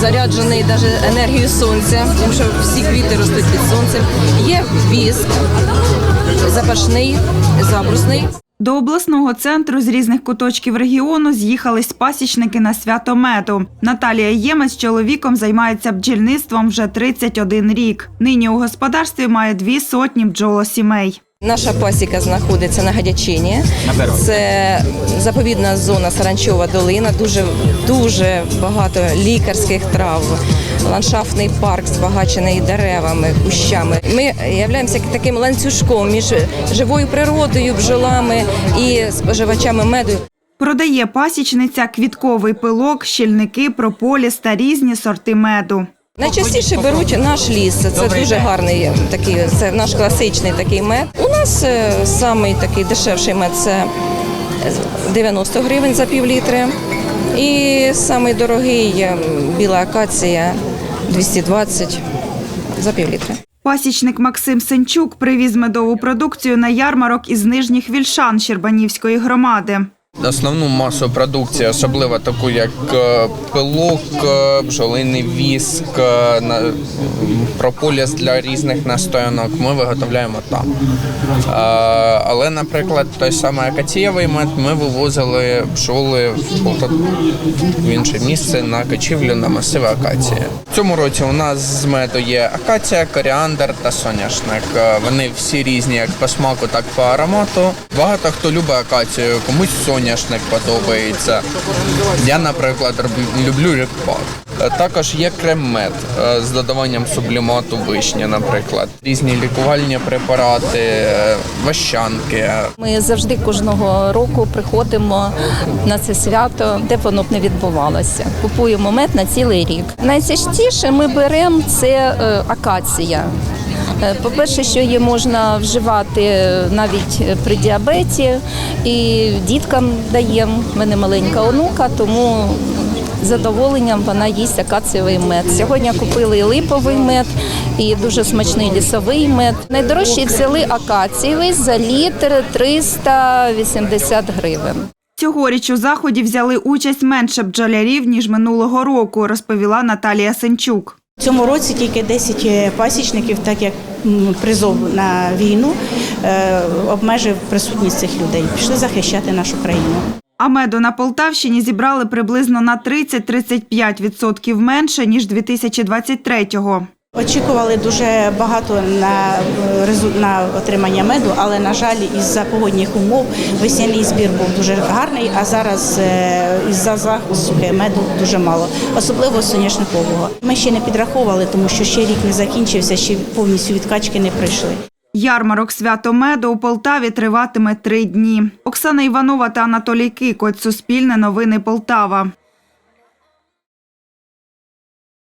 Заряджений навіть енергією сонця, тому що всі квіти ростуть під сонцем. Є віск, запашний, забрусний. До обласного центру з різних куточків регіону з'їхались пасічники на свято меду. Наталія Ємець чоловіком займається бджільництвом вже 31 рік. Нині у господарстві має дві сотні бджолосімей. Наша пасіка знаходиться на Гадячині. Це заповідна зона Саранчова долина. Дуже дуже багато лікарських трав. Ландшафтний парк збагачений деревами, кущами. Ми являємося таким ланцюжком між живою природою, бджолами і споживачами меду. Продає пасічниця квітковий пилок, щільники, прополіс та різні сорти меду. Найчастіше беруть наш ліс. Це дуже гарний такий. Це наш класичний такий мед. У нас е, самий такий дешевший мед це 90 гривень за пів літри. І самий дорогий е, біла акація 220 за пів літри. Пасічник Максим Сенчук привіз медову продукцію на ярмарок із нижніх вільшан Щербанівської громади. Основну масу продукції, особливо таку як е, пилок, е, бджолиний віск, е, прополіс для різних настоянок, ми виготовляємо там. Але, наприклад, той самий акацієвий мед ми вивозили пчоли в інше місце на качівлю на масиви акації. В цьому році у нас з меду є акація, коріандр та соняшник. Вони всі різні як по смаку, так і по аромату. Багато хто любить акацію, комусь соняшник подобається. Я, наприклад, люблю рікпак. Е, Також є крем-мед е, з додаванням сублімату вишні, наприклад. Різні лікувальні препарати, е, ващанки. Ми завжди кожного року приходимо на це свято, де воно б не відбувалося. Купуємо мед на цілий рік. Найчастіше ми беремо це акація. Е, По-перше, що її можна вживати навіть при діабеті, і діткам даємо. У мене маленька онука, тому з задоволенням вона їсть акацієвий мед. Сьогодні купили і липовий мед, і дуже смачний лісовий мед. Найдорожчий взяли акацієвий за літр 380 гривень. Цьогоріч у заході взяли участь менше бджолярів, ніж минулого року, розповіла Наталія Сенчук. Цьому році тільки 10 пасічників, так як призов на війну, е, обмежив присутність цих людей. Пішли захищати нашу країну. А меду на Полтавщині зібрали приблизно на 30-35% менше, ніж 2023-го. Очікували дуже багато на, на отримання меду, але на жаль, із-за погодних умов весняний збір був дуже гарний, а зараз е, із-за захисту меду дуже мало, особливо соняшникового. Ми ще не підраховували, тому що ще рік не закінчився, ще повністю відкачки не прийшли. Ярмарок свято меду у Полтаві триватиме три дні. Оксана Іванова та Анатолій Кикоть. Суспільне новини Полтава.